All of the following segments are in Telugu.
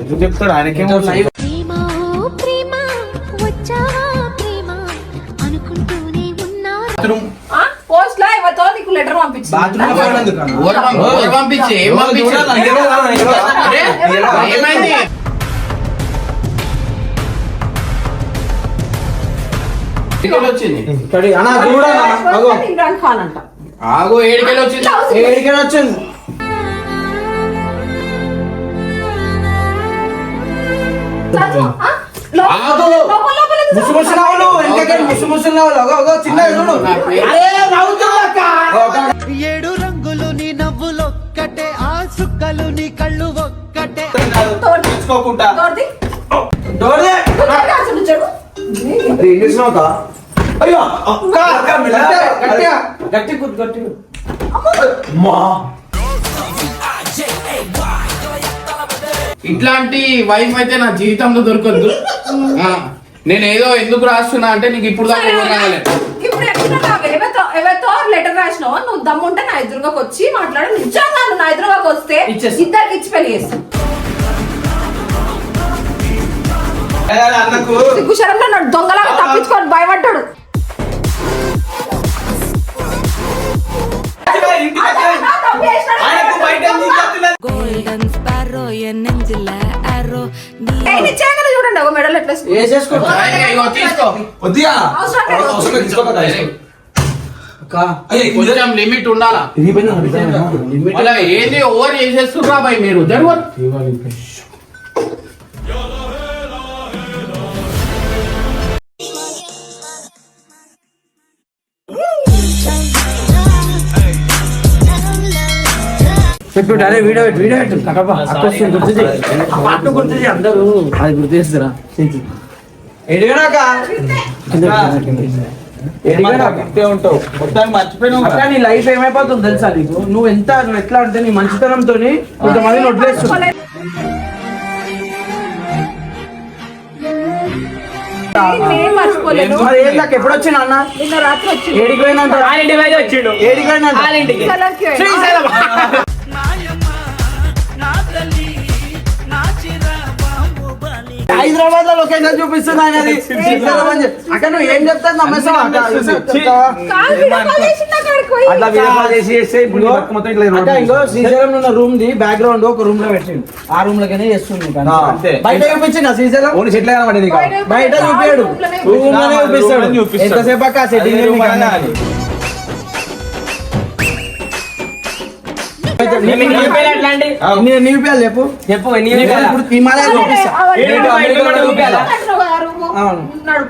ఎందుకు చెప్తాడు? ఆయనకేమో? పోస్ట్లో ఎవరితో నీకు లెటర్ పంపించి? ఏమైంది? వచ్చింది? ఆగో ఏడికెళ్ళి వచ్చింది. ఏడికైనా వచ్చింది. ఏడు రంగులు నీ నవ్వులొక్కటే ఆ సుక్కలు నీ కళ్ళు ఒక్కటే. తెచ్చుకోకుండా. అయ్యో గట్టి కుట్టు గట్టి మా. ఇట్లాంటి వైఫ్ అయితే నా జీవితంలో దొరకద్దు నేను ఏదో ఎందుకు రాస్తున్నా అంటే నీకు ఇప్పుడు దాకా రాలేదు ఇప్పుడు ఎట్లున్నావు? ఎవరితో ఎవరితో లెటర్ రాసినావు నువ్వు దమ్ముంటే నా ఎదురుగాకి వచ్చి మాట్లాడు నిజంగా నువ్వు నా ఎదురుగాకి వస్తే. ఇద్దరికి ఇచ్చి పెళ్ళి చేస్తాను అన్నకు సిగ్గుశరంలో దొంగలాగా తప్పించుకొని భయపడ్డాడు? గోల్డెన్ కొంచెం కొంచెం లిమిట్ ఉండాలా? ఏంది ఓవర్ చేసేస్తుర్రా బాయ్ మీరు? జరుగు. పెట్టు అరే వీడియో పెట్టు వీడియో పెట్టు కడప గుర్తు చేయి పాట గుర్తు చేయి అందరూ అది గుర్తు చేస్తారా ఎడిగానాక ఇంతే ఉంటావు మొత్తానికి మర్చిపోయినావు అక్క నీ లైఫ్ ఏమైపోతుంది తెలుసా నీకు నువ్వు ఎంత నువ్వు ఎట్లా అంటే నీ మంచితనంతో కొంతమందిని వదిలేస్తున్నావు నేను మర్చిపోలేదు మరి ఏం దాకా ఎప్పుడు వచ్చిన అన్న నిన్న రాత్రి వచ్చింది ఏడికి పోయినంత ఏడికి పోయినంత శ్రీశైలంకి హైదరాబాద్లో లొకేషన్ చూపిస్తుంది ఆయన అది. శ్రీశైలం అని చెప్పి. అక్క నువ్వు ఏం చెప్తాను నమ్మేస్తావా. అట్లా చేసి చేస్తే ఇప్పుడు మొత్తం ఇట్లా ఇంకో శ్రీశైలం ఉన్న రూమ్ ది బ్యాక్గ్రౌండ్ ఒక రూమ్లో పెట్టిండు ఆ రూమ్లోనే చేస్తుంది. ఆ. బయట చూపించిన శ్రీశైలం ఓన్లీ చెట్లే కనబడేది. బయట చూపించాడు రూమ్లోనే చూపిస్తాడు. ఎంతసేపు అక్క సెట్టింగ్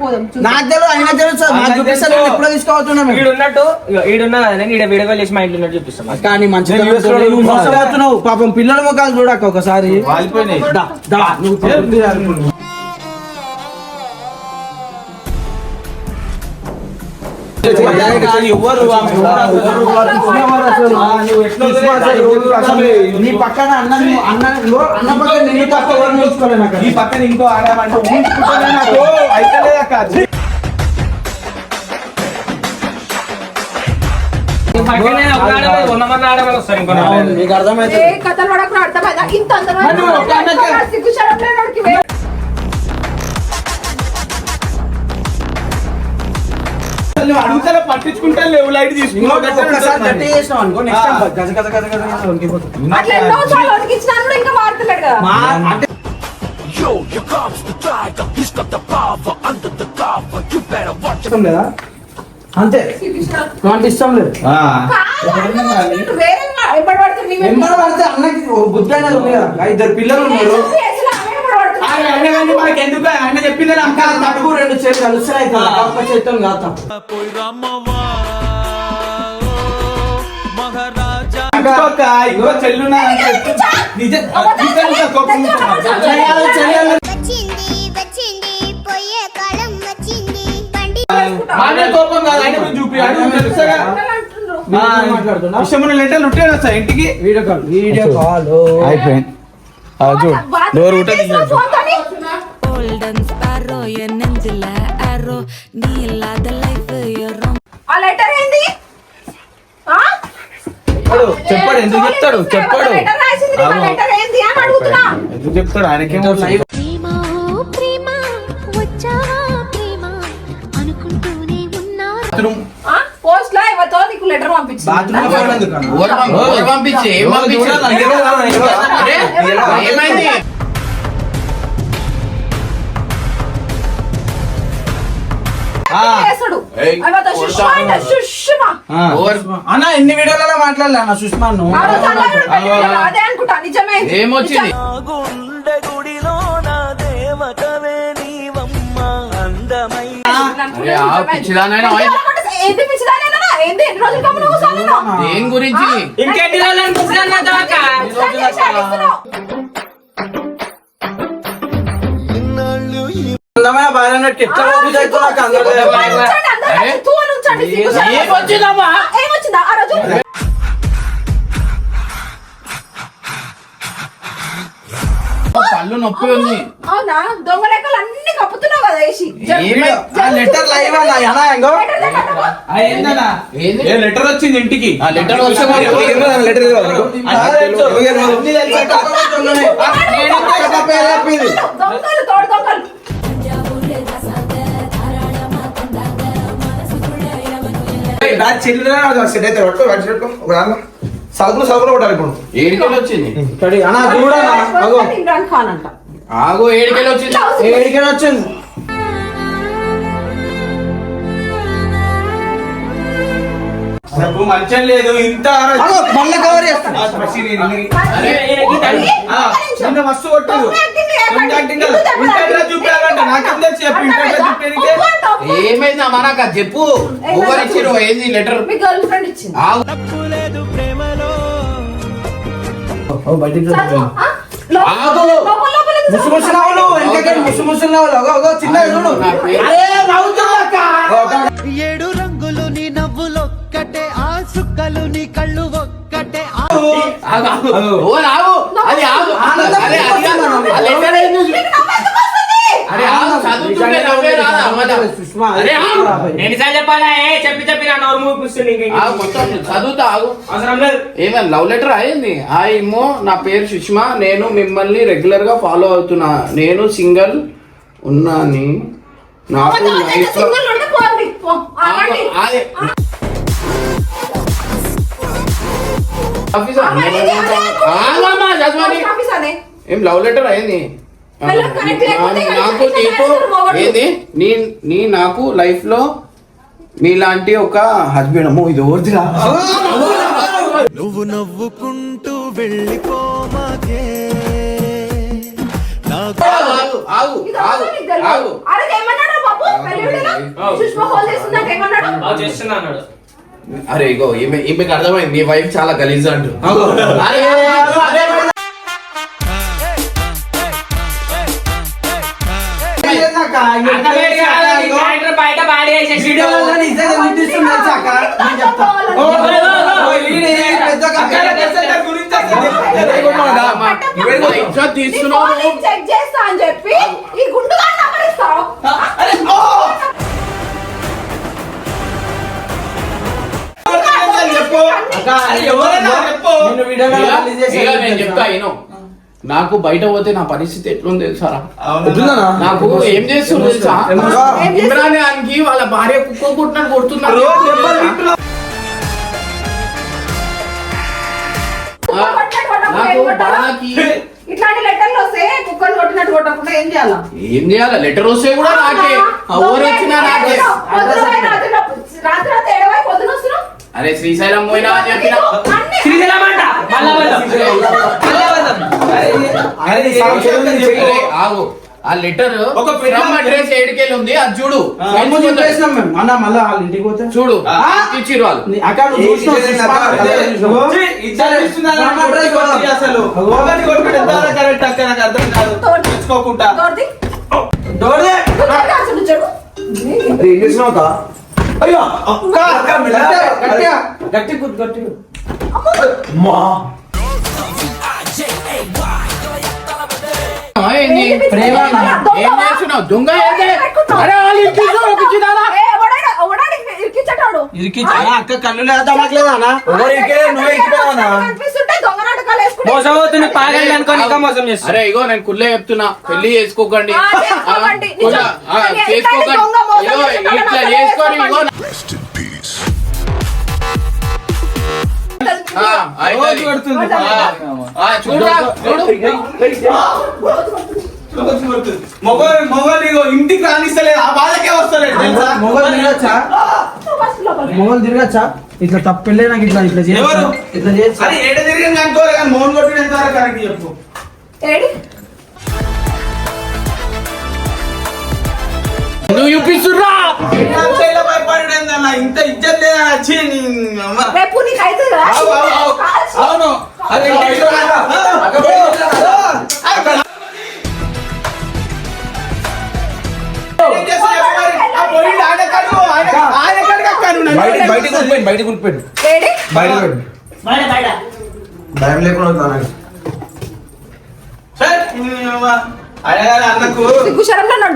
పోదాం, చూద్దాం. నాకు తెలియదు ఆయన తెలుసు. నాకు చూపిస్తా నేను ఎప్పుడో తీసుకోవచ్చున్నా మేము ఈడున్నట్టు ఈడున్నా కదా ఈడ వీడియో కాల్ చేసి మా ఇంట్లో ఉన్నట్టు చూపిస్తాం. కానీ మంచి నేను US లో నువ్వు ఉన్నా. మోసపోతున్నావు పాపం పిల్లల ముఖాలు చూడక్క ఒకసారి. నీ పక్కన అన్న అన్న అన్న పక్కన నీ పక్క ఎవరు నాకు ఈ పక్కన ఇంకో ఆడామంటే నాకు నాలుగు. అవును, నీకు అర్థమైతే కథలు అర్థమైందా? ఇంత అందమైన నువ్వు అడుగుతా పట్టించుకుంటా లేవు లైట్ లేదా? అంతే. అంటే ఇష్టం లేదు. కాదు, వేరే ఎప్పుడు పడుతుంది పడితే అన్నకి ఓ బుద్ధి అనేది ఉంది కదా. ఇద్దరు పిల్లలు ఉన్నారు చేసి చేసి ఆమె ఎప్పుడు కానీ మనకి ఎందుకు? ఆయన చెప్పింది అక్క తడుగు రెండు చేతులు కలుస్తున్నాయి ఒక్క చేతులు కాదు. చెల్లున్నా నిజం కోపం చెల్లెలు వచ్చింది వచ్చింది పోయే కాలం వచ్చింది. బండి మానే కోపం కాదు ఆయన చూపి. మాట్లాడుతున్నా లెటర్లు ఇంటికి. Video call video call. అయిపోయింది. చూడు డోర్ ఆ? చెప్పడు ఎందుకు చెప్తాడు? చెప్పడు. ఎందుకు చెప్తాడు? ఆయనకేమో ప్రేమ ఓ ప్రేమ వచ్చావా ప్రేమ అనుకుంటూనే ఉన్నా ఆ? పోస్ట్లో నీకు లెటర్ పంపించింది? బాత్రూమ్ ఫోన్ ఎందుకు అన్న? పంపించి? ఏం పంపించి? అరే, ఏమైంది? ఆ. చేస్తాడు ఏయ్, సుష్మా అంటే సుష్మా. ఆ. ఎన్ని వీడియోలలో మాట్లాడలే అన్న సుష్మా నువ్వు ఆ రోజు అలా కూడా పెట్టిండు. అదే అనుకుంటా నిజమే. ఏమొచ్చింది? అరే, ఆ పిచ్చిదానైనా ఆయన- ఏంటి పిచ్చిదానేనా ఏంటి ఎన్ని రోజులు కమ్మున కూర్చోలేను దేని గురించి? ఇంకెన్ని రోజులు అనిపిస్తుంది నా దాకా? అందమైన ఎట్లా రోజు అవుతుంది నాకు అందరూ? అరే, ఏమొచ్చిందమ్మా? ఏమొచ్చిందా? ఆ రోజు? పళ్ళు నొప్పి ఉంది. అవునా? దొంగ లెక్కలు అన్ని కప్పుతున్నావు కదా వేసి లెటర్ లైవ్? ఏ లెటర్ వచ్చింది ఇంటికి? ఆ లెటర్ వచ్చే లెటర్. దొంగలు తోడు దొంగలు. నా సెట్ అయితే పట్టుకో పెట్టుకో. ఒక సరుకులు సరుకులు కొట్టాలి ఇప్పుడు ఏడికెళ్ళి వచ్చింది అగో ఇమ్రాన్ ఖాన్ అంట ఆగో ఏడికెళ్ళి వచ్చింది ఏడికైనా వచ్చింది మంచం లేదు ఇంత మళ్ళీ కవర్ చేస్తాను మస్తు కొట్టారు ఏమైంది అమ్మానాక చెప్పు ఎవరు ఏంది లెటర్ మీ గర్ల్ ఫ్రెండ్ ఇచ్చింది ఎందుకు ముసు ముసు నవ్వులు వెనకకి ముసు ముసు నవ్వులు అగో చిన్న చూడు నా పేరు- అరే నవ్వుతున్నా ఏడు రంగులు నీ నవ్వులొక్కటే ఆ సుక్కలు నీ కళ్ళు ఒక్కటే ఆగు, ఆగు. అది ఆగు. అరే అది ఎన్నిసార్లు చెప్పాలా? చెప్పి చెప్పి నా నోరు మూపిస్తుంది చదువుతా అవసరం లేదు. ఏమైనా లవ్ లెటర్ అయింది హాయ్ ఇమ్మో నా పేరు సుష్మా. నేను మిమ్మల్ని రెగ్యులర్గా ఫాలో అవుతున్నా. నేను సింగల్ ఉన్నాని. నాకు లైఫ్. ఏం లవ్ లెటర్ అయింది నాకు నీకు. ఏంది? నీ నీ నాకు లైఫ్లో మీలాంటి ఒక హస్బెండ్ అమ్మో ఇది ఓర్దిరా నువ్వు నవ్వుకుంటూ వెళ్ళిపోమాకే అరే ఇగో ఈమె ఈమెకి అర్థమైంది. నీ వైఫ్ చాలా గలీజ్ అంటు. బయట బాడీ వేసేసి వీడియోలలో నిజంగా తెలుసా అక్క? నేను చెప్తా. తీసుకున్నావు చెక్ చేస్తా అని చెప్పి ఈ గుండుగా నంబర్ ఇస్తావు! చెప్పు. చెప్పు. నేను చెప్తా ఇను నాకు బయట పోతే నా పరిస్థితి ఎట్లుంది తెలుసారా? నాకు ఏం తెలుసా ఖాన్కి వాళ్ళ భార్య కుక్క కుట్టినట్టు కొడుతున్నారు ఇట్లాంటి లెటర్లు వస్తే కుక్కలు కొట్టినట్టు కొట్టకుండా ఏం చేయాలా ఏం చేయాలి లెటర్ వస్తే కూడా నాకే ఎవరు వచ్చినా నాకే రాత్రి రాత్రి పొద్దున అరే శ్రీశైలం పోయినా అని చెప్పిన. అన్ని- శ్రీశైలం అంట. అరే, ఆగు. ఆ లెటర్ ఒక అడ్రస్ ఏడుకెళ్ళి ఉంది. అది చూడు. అన్న మళ్ళా వాళ్ళ ఇంటికి పోతే? చూడు. ఆ? ఇచ్చిర్రు వాళ్ళు నీ అక్క నువ్వు చూసినావు, చూసినావా? అదే, చూసినావా? సరే, రామ అడ్రస్ కొడదాం. అసలు. కరెక్ట్ నాకు అర్థం కాదు. తెచ్చుకోకుండా. డోర్ నువ్వు. అయ్యో. గట్టి ప్రేమ. ఏం చేస్తున్నావు? దొంగ అక్క కళ్ళు లేదా ఎవరు ఇరికే? నువ్వే ఇరికిపోయావనా మోసం అవుతుంది పాగండి అనుకో ఇంకా మోసం చేస్తా అరే ఇగో నేను కుల్లే చెప్తున్నా. పెళ్ళి చేసుకోకండి. చేసుకోకండి. ఇగో ఇట్లా చేసుకొని ఇగో మొగలు మొగలు ఇంటికి రానిస్తలేదు. ఆ బాధకే వస్తలేదు తెలుసా? మొగలు తిరగచ్చా? మొగలు తిరగచ్చా? ఇట్లా తప్పెళ్ళే నాకు ఇట్లా ఇట్లా. ఎవరు? ఇట్లా తిరిగింది అనుకోలే కానీ మోహన్ కొట్టుడు ఎంత కరెక్ట్ చెప్పు. ఏడి? నువ్వు చూపిస్తుర్రా? శైల భయపడు ఏందన్న? ఇంత ఇజ్జత్ లేదని వచ్చి నీ అమ్మ. రేపు నీకు అవుతుంది కదా? ఆవు, ఆవు, ఆవు. కాల్చి. అవును. అరే ఇంటికి రా. అక్కడ అక్కడ ఏం చేస్తావు చెప్పు మరి? ఆ పోయిండు ఆయన ఎక్కడికో, ఆయన- ఆయన ఎక్కడికి అక్క నువ్వు నన్ను బయట బయటకు వెళ్ళిపోయింది బయటకు వెళ్ళిపోయింది ఏడి? బయటకు వెళ్ళిపోయింది భయం లేకుండా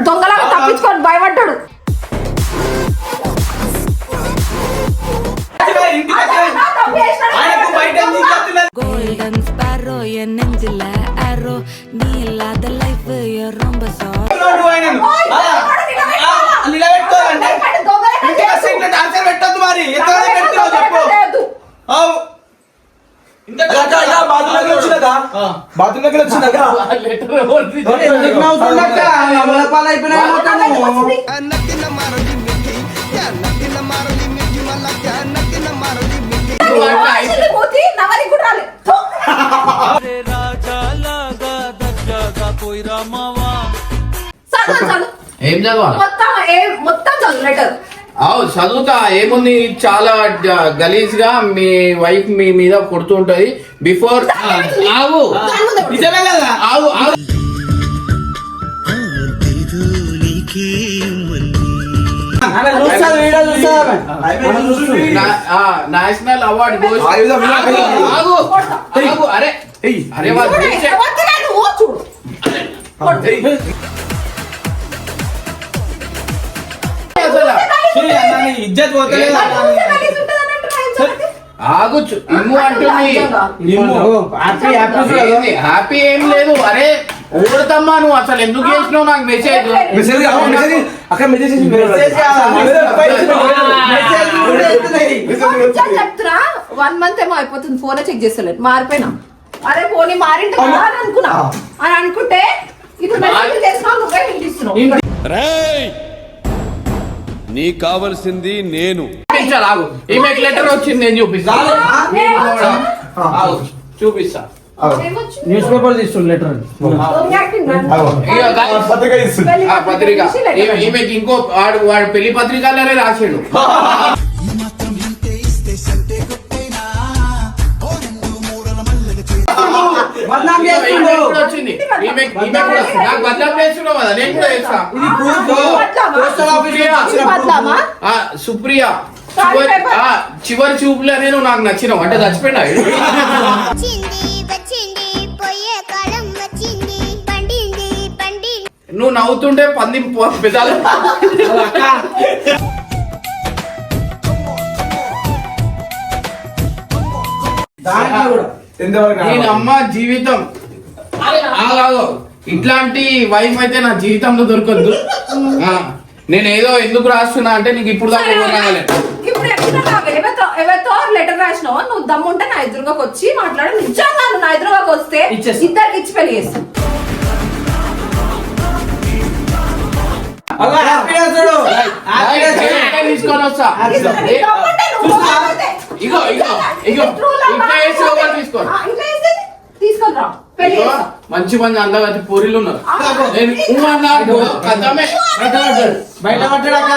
దొంగలాగా భయపడ్డాడు. గోల్డెన్ స్పారో ఎన్ ఆరో నీ లైఫ్ రొంబ నిలబెట్టుకోవాలంటే మరి. ఎంత చెప్పు. థు. చదువు, చదువు. ఏం చదవాలి? మొత్తం ఏ- మొత్తం చదువు లెటర్ అవు చదువుతా ఏముంది? చాలా గలీజ్గా మీ వైఫ్ మీ మీద కొడుతుంటది బిఫోర్ ఆగు నిజమే కదా? ఆగు ఆగు ఆమె చూస్తాది, వీడియో చూస్తాది ఆమె. ఆమె చూస్తుంది. నా- ఆ, నేషనల్ అవార్డ్ అరే అరే వాళ్ళు ఇజ్జత్ పోతలేదు మరి ఊరికే కలిసి ఉంటుంది అన్నట్టు నా ఇంట్లో. ఆగు చు- ఇమ్ము అంటుంది. ఇమ్ము. Happy happy? హ్యాపీ ఏం లేదు. అరే ఊడతమ్మా నువ్వు అసలు ఎందుకు చేసినావు నాకు మెసేజ్ మెసేజ్ అక్కడ మెసేజ్ చెప్తున్నా వన్ మంత్ ఏమో అయిపోతుంది. ఫోన్ చెక్ చేస్తలేదు. మారిపోయినా. అరే ఫోన్ మారింటి అనుకున్నా అని అనుకుంటే ఇప్పుడు మెసేజ్ చేస్తున్నావు నువ్వే వినిపిస్తున్నావు నీకు కావలసింది నేను. చూపించాలి ఆగు. ఈమె లెటర్ వచ్చింది నేను చూపిస్తా. ఆగు, చూపిస్తా? న్యూస్ పేపర్ తీస్తుండు లెటర్ పత్రిక పత్రిక ఈమెకి ఇంకో వాడు వాడు పెళ్ళి పత్రికలోనే రాసాడు. బద్నాం ఈమె చేస్తుండు. కూడా వచ్చింది. ఈమె ఈమె కూడా నాకు బదలాం చేస్తున్నావు కదా నేను కూడా చేస్తా. ఇది పోస్టల్ ఆఫీస్? ఆ, సుప్రియ. చివరి ఆ, చివరి చూపులనే నువ్వు నాకు నచ్చినావు. అంటే చచ్చిపోయినా? నువ్వు నవ్వుతుంటే పంది పెదాలు. దాంట్లో కూడా. నేను అమ్మ జీవితం. ఆగాగు. ఇట్లాంటి వైఫ్ అయితే నా జీవితంలో దొరకద్దు. ఆ, నేను ఏదో ఎందుకు రాస్తున్నా అంటే నీకు ఇప్పుడు దాకా ఇప్పుడు ఎవరితో ఎవరితో లెటర్ రాసినావు? నువ్వు దమ్ముంటే నా ఎదురుగాకి వచ్చి మాట్లాడు. నిజంగా నువ్వు నా ఎదురుగాకి వస్తే. ఇద్దరికి ఇచ్చి పెళ్ళి చేస్తాను అలా హ్యాపీగా చూడు. హ్యాపీగా చూడు. తీసుకొని వస్తా. ఇగో ఇగో ఇగో ఇట్లా వేసి ఎవరు తీసుకో ఆ, ఇట్లా వేసి తీసుకొని రా పెళ్ళి ఇగో, చేస్తా. మంచి మంది అందగతి పూరిలు ఉన్నారు. నేను కథమే బయట పడ్డాడు బయట పడ్డాడక్క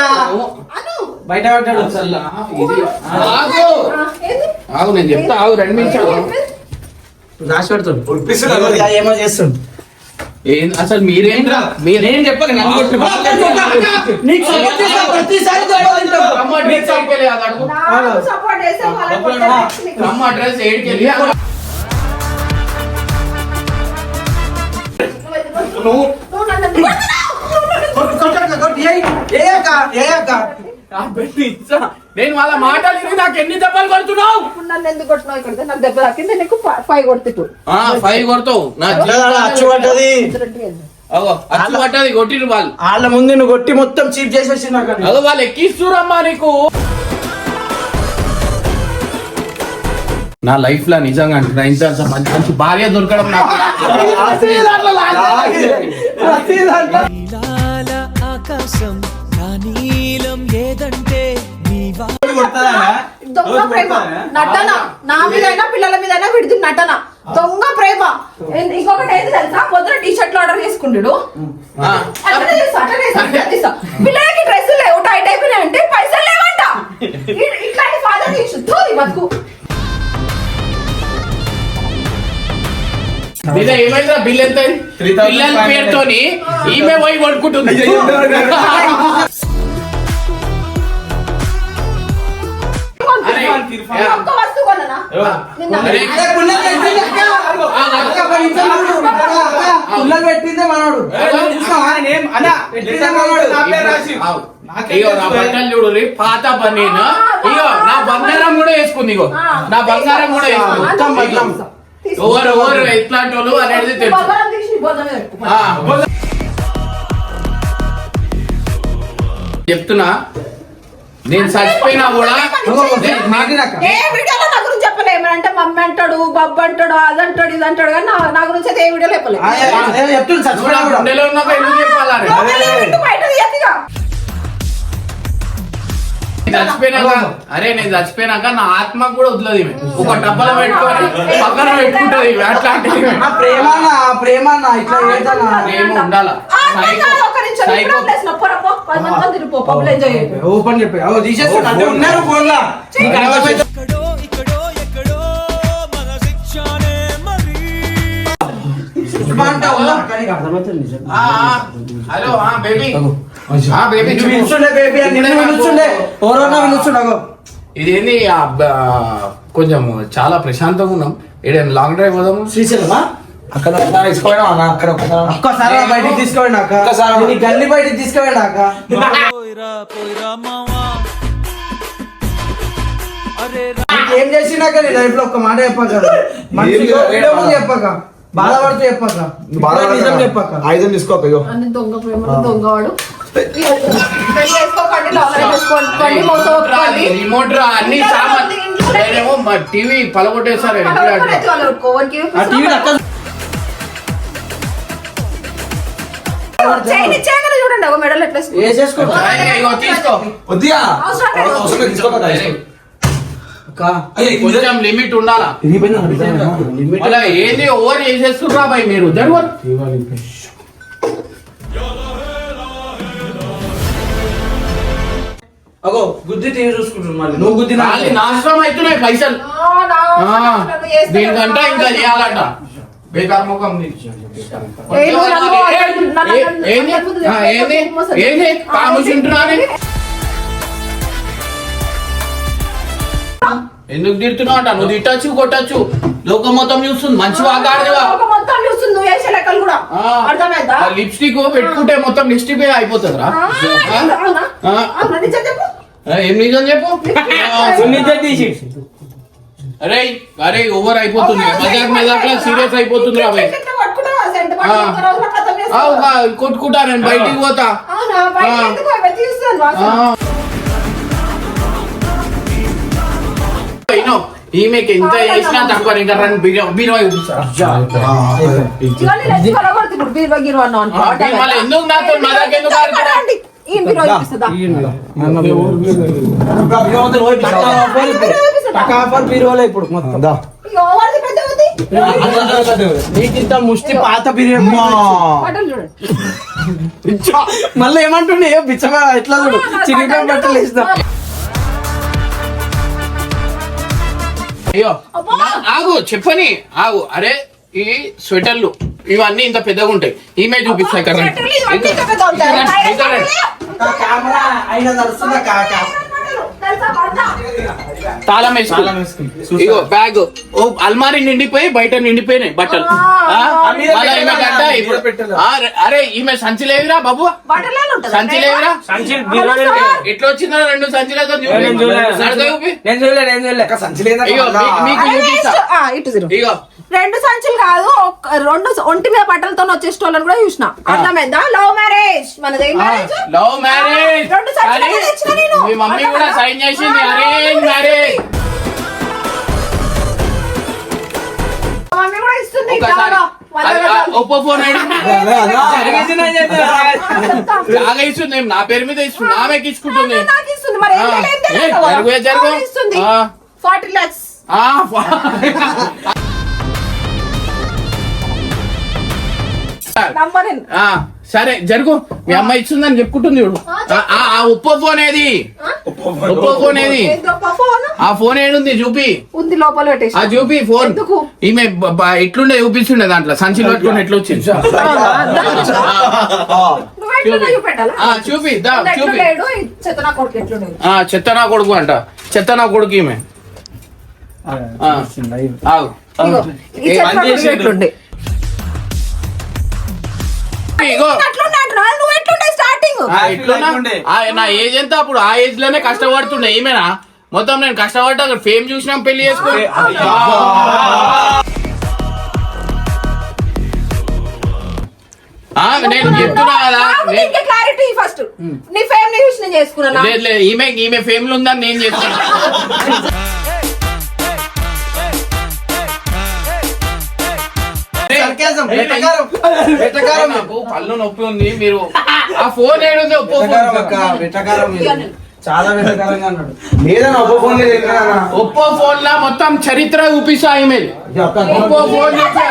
అను. బయట పడ్డాడు అసలు ఆగు? ఆగు నేను చెప్తా. ఆగు రెండు నిమిషాలు. రాసి పెడుతుంది ఏమో చేస్తుంది ఏం అసలు మీరు నేను చెప్పాలి. అమ్మ డ్రెస్ ఏడికెళ్ళి. నువ్వు కొట్టు అక్క, ఏయ్ అక్క, ఇచ్చా నేను వాళ్ళ మాటలు విని నాకు ఎన్ని దెబ్బలు కొడుతున్నావు? ఇప్పుడు నన్ను ఎందుకు కొట్టినావు ఇక్కడ? నాకు దెబ్బ తాకింది నీకు ఫైవ్ కొడుతు ఆ, ఫైవ్ కొడతావు. నా అచ్చు పడ్డది. అగో అచ్చు పట్టది కొట్టిరు వాళ్ళు. వాళ్ళ ముందు నువ్వు కొట్టి మొత్తం చీప్ చేసేసి నాకు అగో వాళ్ళు ఎక్కిస్తురమ్మా నీకు. నా లైఫ్లో నిజంగా అంటున్నా ఇంత అంత మంచి మంచి భార్య దొరకడం నాకు ఆకాశం దొంగ ప్రేమ. నటన. నా మీదైనా పిల్లల మీదైనా విడిది నటన. దొంగ ప్రేమ. ఇంకొకటి ఏంటి తెలుసా? పొద్దున టీ షర్ట్లు ఆర్డర్ చేసుకుంటాడు. పిల్లలకి డ్రెస్సులు లేవు టైట్ అయిపోయినాయి అంటే పైసలు లేవంట. ఇట్లాంటి ఫాదర్ తీసు తోది బతుకు. బిల్ ఎంత అయింది? 3,500 పిల్లల పేరుతోని ఈమె పోయి కొనుక్కుంటుంది. ఒక్క వస్తువు కొననా నిన్న. అరే, పుల్లలు పెట్టిందే మనోడు. ఇగో నా బట్టలు చూడు పాత పన్నీను ఇగో నా బంగారం కూడా వేసుకుంది ఇగో. నా బంగారం కూడా వేసుకుంది. ఎవరు ఎవరు ఎట్లాంటి వాళ్ళు అనేది తెలుసు. చెప్తున్నా నేను చచ్చిపోయినా కూడా నేను- మాటినాక ఏ వీడియోలో నా గురించి చెప్పలే. ఏమంటే మమ్మీ అంటాడు బబ్బు అంటాడు అది అంటాడు ఇది అంటాడు కానీ నా- గురించి అయితే ఏ వీడియోలో చెప్పలేదు నువ్వు చచ్చిపోయినాక అరే నేను చచ్చిపోయినాక నా ఆత్మ కూడా వదలదు. ఒక డబ్బలో పెట్టుకొని పక్కన పెట్టుకుంటది. అట్లాంటిది ప్రేమ ప్రేమ అన్న ఇట్లా ఏదన్నా ప్రేమ ఉండాలా. ఓపెన్ చెప్పి. అంటే ఉన్నారు ఫోన్లా. ఎక్కడో ఇక్కడో ఎక్కడో మన శిక్షనే మరి. ఆ, ఆ. హలో ఆ బేబీ ఇదేంది కొంచెం చాలా ప్రశాంతంగా ఉన్నాం. ఏదైనా లాంగ్ డ్రైవ్ పోదాము? శ్రీశైలమా? అక్కడ అక్కడ ఒక్కసారి బయటికి తీసుకుపోయినా ఒక్కసారి. గల్లి బయటికి తీసుకుపోయినా ఏం చేసినాక నీ లైఫ్లో? ఒక్క మాట చెప్పాక చెప్పాక బాధపడుతూ చెప్పాక నిజం చెప్పాక ఆయుధం తీసుకోక దొంగ ప్రేమలు దొంగవాడు. పెళ్ళి చేసుకోకండి లవ్ లైఫ్ చేసుకోకండి మోసపోకండి రిమోట్ రా అన్ని సామాన్ నేనేమో మా టీవీ పలగొట్టేసారు పక్కన వాళ్ళు కొట్టుకోవడానికి ఆ టీవీ అక్క చేయని చేయగానే చూడండి ఒక మెడల్ ఎట్లా వేసుకుంటాడు. వేసేసుకో ఇగో తీసుకో వద్దియా అవసరం లేదు. అవసరం లేదు, తీసుకోక అక్క కొంచెం లిమిట్ ఉండాలా మళ్ళీ ఏంది ఓవర్ చేసేస్తుర్రా బాయ్ మీరు జరుగు అగో గుద్ది టీవీ చూసుకుంటున్నాను మళ్ళీ. నువ్వు గుద్ది నాశనం అవుతున్నాయి పైసలు. దీనికంట ఇంకా చేయాలంట. బేకార్ ముఖం ఏంది? కాముచుంటున్నాను ఎందుకు తిడుతున్నావు అంట నువ్వు తిట్టచ్చు కొట్టచ్చు. లోకం మొత్తం చూస్తుంది. మంచి అర్థమైందా? లిప్స్టిక్ పెట్టుకుంటే మొత్తం లిప్స్టిక్ అయిపోతుందిరా. ఆ, ఏం నిజం చెప్పు? అరే అరే ఓవర్ అయిపోతుంది. మజాక్ మజాక్ సీరియస్ అయిపోతుంది. కొట్టుకుంటా నేను బయటికి పోతా. వాసన. ఈమెకి ఎంత చేసినా తక్కువ ఇంకా రెండు బీరో బీరో ఎందుకు నాతో మజాక్ ఎందుకు బీరువాలో ఇప్పుడు మొత్తం ముష్టి పాత బిర్యానీ మళ్ళీ ఏమంటుండే బిచ్చగా ఎట్లా చూడు చిరిగిపోయిన బట్టలు వేసిన అయ్యో ఆగు చెప్పని ఆగు అరే ఈ స్వెటర్లు ఇవన్నీ ఇంత పెద్దగా ఉంటాయి. ఈమె చూపిస్తాయి కదా. తాళం వేసుకుని ఇగో బ్యాగ్ ఓ అల్మారీ నిండిపోయి బయట నిండిపోయినాయి బట్టలు. అరే- ఈమె సంచి లేదురా బాబు. సంచి లేదురా. ఎట్లా వచ్చిందో రెండు సంచులతో ఇగో మీకు చూపిస్తా. ఇగో రెండు సంచులు కాదు ఒక్క- రెండు ఒంటి మీద బట్టలతో వచ్చేటోళ్ళని కూడా చూసిన. అర్థమైందా? లవ్ మ్యారేజ్ మనది లవ్ మ్యారేజ్ రెండు సంచులు కానీ తెచ్చిన నేను. మీ మమ్మీ కూడా అర్థమైందా? సైన్ చేసింది ఆ, అరేంజ్ మ్యారేజ్ మా మమ్మీ కూడా ఇస్తుంది. ఒప్పో ఫోన్ నా పేరు మీద ఇస్తుంది. ఆమెకి ఇచ్చుకుంటుంది. జరుగు, జరుగు. ఫార్టీ లాక్స్. సరే. జరుగు. మీ అమ్మ ఇస్తుందని చెప్పుకుంటుంది చూడు. ఆ, ఒప్పో ఫోన్. ఏది ఒప్పో ఫోన్. ఏది ఫోన్? ఆ ఫోన్ ఏడుంది చూపి. ఉంది లోపల ఆ చూపి ఫోన్? ఈమె ఇట్లుండే చూపిస్తుండే దాంట్లో. సంచిలో పట్టుకుని ఎట్లా వచ్చింది చూపి. చూపి. ఎట్లుండేడు, ఈ చెత్త నా కొడుకు ఎట్లుండేడు. ఆ చెత్త నా కొడుకు అంట చెత్త నా కొడుకు ఈమె నా ఏజ్ ఎంత? అప్పుడు ఆ ఏజ్లోనే కష్టపడుతుండే ఈమెనా? మొత్తం నేను కష్టపడ్డా ఫేమ్ చూసినాం పెళ్ళి చేసుకో ఆ, నేను చెప్తున్నా కదా క్లారిటీ ఫస్ట్ నీ ఫేమ్ని చూసి నేను చేసుకున్నా లేదు లేదు ఈమె ఈమె ఫేమ్లో ఉందని నేను చెప్తున్నా. వెటకారం వెటకారం నాకు పళ్ళు నొప్పి ఉంది మీరు ఆ ఫోన్ ఏడుంది ఒప్పో వెటకారం అక్క ఫోన్ వెటకారం ఇది. చాలా వెటకారంగా అన్నాడు లేదన్నా ఒప్పో ఫోన్ లేదు ఎక్కడన్నా ఒప్పో ఫోన్ లా మొత్తం చరిత్ర చూపిస్తా ఈమె ఒప్పో ఫోన్ చూపి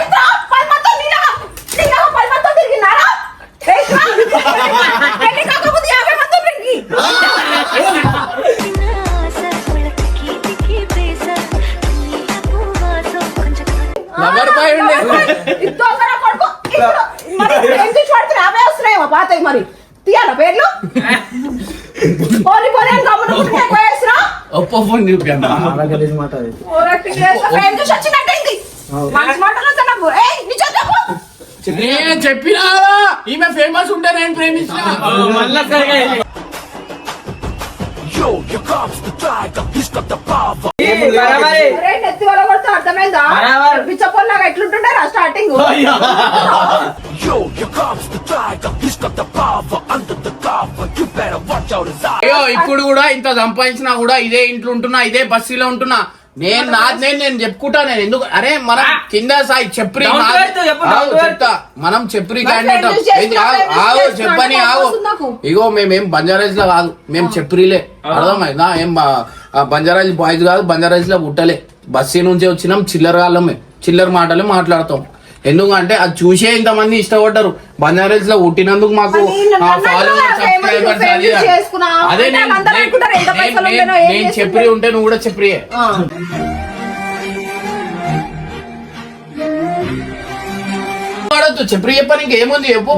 బాయ్ ఉండే? పాతాయి మరి తీయాలా పేర్లు? పోనీ పోనీ అని? ఒప్పో ఫోన్ మాట అది. ఓరట్టి చేస్తే. చూసి. మంచి మాటలు ఏయ్, చెప్పు. నేను చెప్పినా ఈమె ఫేమస్ ఉంటే నేను ప్రేమించిన. మళ్ళా సరే బరాబరే. ఒరేయ్, నెత్తి వల్ల కొడితే అర్థమైందా? బరాబర్. పిచ్చపోల్లాగా ఎట్లుంటుండే రా స్టార్టింగ్ అయ్యో ఇప్పుడు కూడా ఇంత సంపాదించినా కూడా ఇదే ఇంట్లో ఉంటున్నా ఇదే బస్సులో ఉంటున్నా. నేను నాది నేను నేను చెప్పుకుంటా నేను. ఎందుకు? అరే మనం కింద సాయి చెప్పు. చెప్తా. మనం చెప్పరి మరి క్యాండిడేట్ చేస్తున్నా చెప్పని నాకు. ఇగో మేమేం బంజారాజ్లో కాదు. మేము చెప్పరిలే. అర్థమైందా? ఏం బంజారాజ్ బాయ్స్ కాదు బంజారాజ్లో పుట్టలే. బస్సు నుంచి వచ్చినాం చిల్లర వాళ్ళమే చిల్లర మాటలే మాట్లాడతాం. ఎందుకంటే అది చూసే ఇంతమంది ఇష్టపడ్డారు. బంజారాజ్లో పుట్టినందుకు మాకు అది నేను. చెప్పరి ఉంటే నువ్వు కూడా. వాడొద్దు చెప్పరి చెప్పడానికి ఏముంది చెప్పు.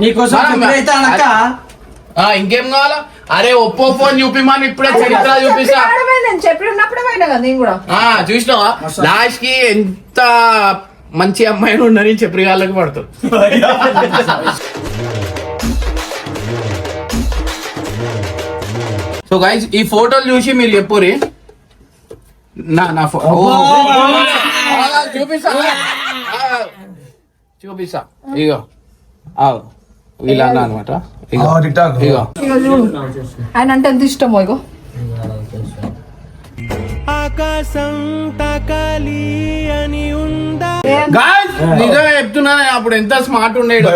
ఇంకేం కావాలా? అరే ఒప్పో ఫోన్ చూపిమని ఇప్పుడే చరిత్ర చెప్పి చూపిస్తా. ఆడమే నేను చెప్పి ఉన్నప్పుడే పోయినా కదా నేను కూడా. ఆ చూసినావా? లాస్ట్కి ఎంత మంచి అమ్మాయిని ఉండని చెప్పి వాళ్ళకి పడుతుంది సో గైస్ ఈ ఫోటోలు చూసి మీరు చెప్పురి నా నా చూపిస్తా ఆ, చూపిస్తా. ఇగో. అన్న అనమాట ఇగో. ఇగో. ఆయన అంటే ఎంత ఇష్టమో ఇగో. ఆకాశం తాకాలి అని ఉందా గాయ్స్ నిజంగా చెప్తున్నా నేను అప్పుడు ఎంత స్మార్ట్ ఉండేది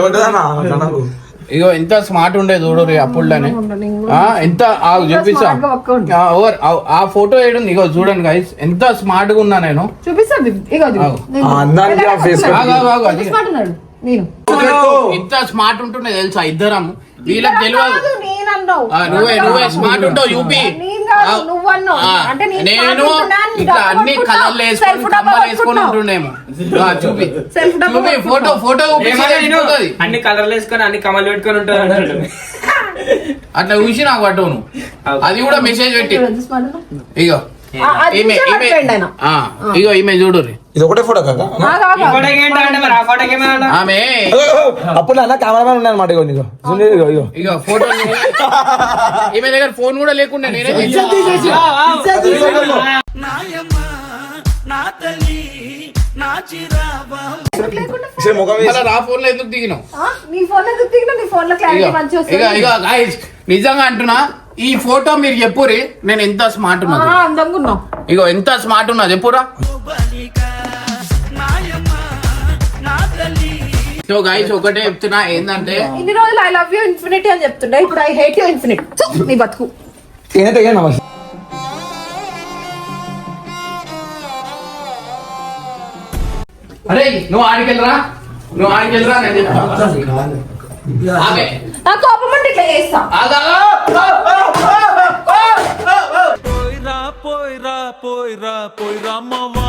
ఇగో ఎంత స్మార్ట్ ఉండేది చూడు అప్పుడులోనే. ఆ, ఎంత చూపిస్తా ఓవర్ ఆ- ఫోటో వేయడం ఇగో చూడండి గైస్ ఎంత స్మార్ట్గా ఉన్నా నేను. చూపిస్తా ఇగో చూడు. ఆగు. నేను- అందానికి ఆ face ఆగు, ఆగు, ఆగు, అది. ఎంత smart ఉన్నాడు? నేను ఎంత స్మార్ట్ ఉంటుండే తెలుసా ఇద్దరం వీళ్ళకి తెలియదు నువ్వే నువ్వే స్మార్ట్ ఉంటావు యూపీ. నేను ఇట్లా అన్ని. కలర్లు వేసుకొని కమ్మలు వేసుకొని. ఉంటుండేమో. చూపి. చూపి ఫోటో. ఫోటో. అన్ని కలర్లు వేసుకొని అన్ని కమలు పెట్టుకొని ఉంటారు అంటాడు. అట్లా చూసి నాకు పట్టవు నువ్వు. అది కూడా మెసేజ్ పెట్టి? ఇగో. ఈమె ఈమె ఇగో ఈమె చూడు ఇది ఒకటే ఫోటో కాక? ఆమె. అప్పుడు అన్న కెమెరామెన్ ఉన్నాను అనమాట ఇగో ఇగో ఇగో ఫోటో ఈమె దగ్గర ఫోన్ కూడా లేకుండా నేనే నిజంగా అంటున్నా ఈ ఫోటో మీరు చెప్పురి నేను ఎంత స్మార్ట్ ఆ, ఉన్నా ఇగో ఎంత స్మార్ట్ ఉన్నా చెప్పురా. సో గైస్ ఒకటే చెప్తున్నా ఏంటంటే ఇన్ని రోజులు ఐ లవ్ యూ ఇన్ఫినిటీ అని చెప్తుండే ఇప్పుడు ఐ హేట్ యూ ఇన్ఫినిట్ నీ బతుకు. అరే నువ్వు ఆడికెళ్ళరా నువ్వు ఆడికెళ్ళరా నేను చెప్తా. ఆగే. నా కోపం అంటే ఇట్లా చేస్తా. ఆగా. పోయిరా పోయిరా పోయిరా పోయిరా అమ్మవా